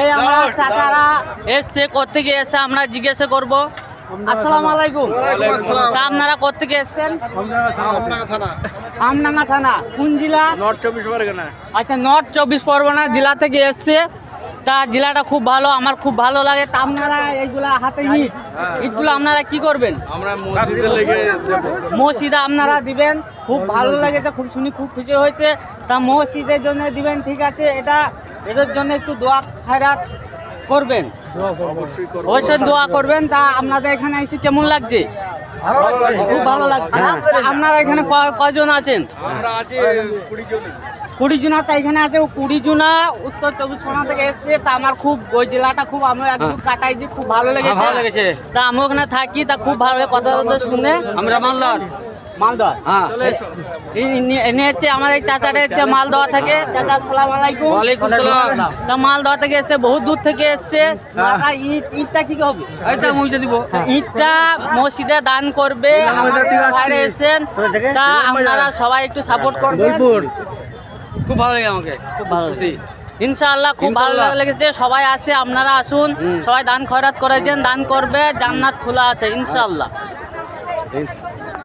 এই আমরা চাচারা এসছে কোথেকে এসে আমরা জিজ্ঞাসা করব। আসসালামু আলাইকুম। তা আপনারা কোথেকে এসছেন? আমডাঙ্গা থানা। কোন জেলা? নর্থ চব্বিশ পরগনা। আচ্ছা নর্থ চব্বিশ পরগনা জেলা থেকে এসছে। তা জেলাটা খুব ভালো আমার খুব ভালো লাগে। তা আপনারা এইগুলা হাতে ইট ইটগুলো আপনারা কি করবেন? আমরা মসজিদে লেগে আপনারা দিবেন। খুব ভালো লেগেছে খুব শুনি খুব খুশি হয়েছে। তা মসজিদের জন্য দিবেন ঠিক আছে। এটা এদের জন্য একটু দোয়া খায়রাত করবেন। অবশ্যই দোয়া করবেন। তা আপনাদের এখানে এসে কেমন লাগছে? খুব ভালো লাগছে। আপনারা এখানে ক- কয়জন আছেন? আমরা কুড়ি জন। তা এখানে আছে কুড়ি জনা উত্তর চব্বিশ পরগনা থেকে এসছে। তা আমার খুব ওই জেলাটা খুব আমি একটু কাটাইছি খুব ভালো লেগেছে। লেগেছে। তা আমি ওখানে থাকি তা খুব ভালো লাগে কথা কথা শুনে। আমরা মালদার। মালদহ হ্যাঁ। এনে হচ্ছে আমাদের চাচাটা হচ্ছে মালদহ থেকে। চাচা সালাম আলাইকুম। ওয়ালাইকুম সালাম। তা মালদহ থেকে এসছে বহুত দূর থেকে এসছে। ইট ইটটা কি হবে? এই মুইতে দিব। ইটটা মসজিদে দান করবে। আমাদের এসেছেন। তা আপনারা সবাই একটু সাপোর্ট করবেন। খুব ভালো লাগে আমাকে। খুব ভালো ইনশাআল্লাহ খুব ভালো লেগেছে। সবাই আসে আপনারা আসুন। সবাই দান খয়রাত করেছেন দান করবে জান্নাত খোলা আছে ইনশাআল্লাহ।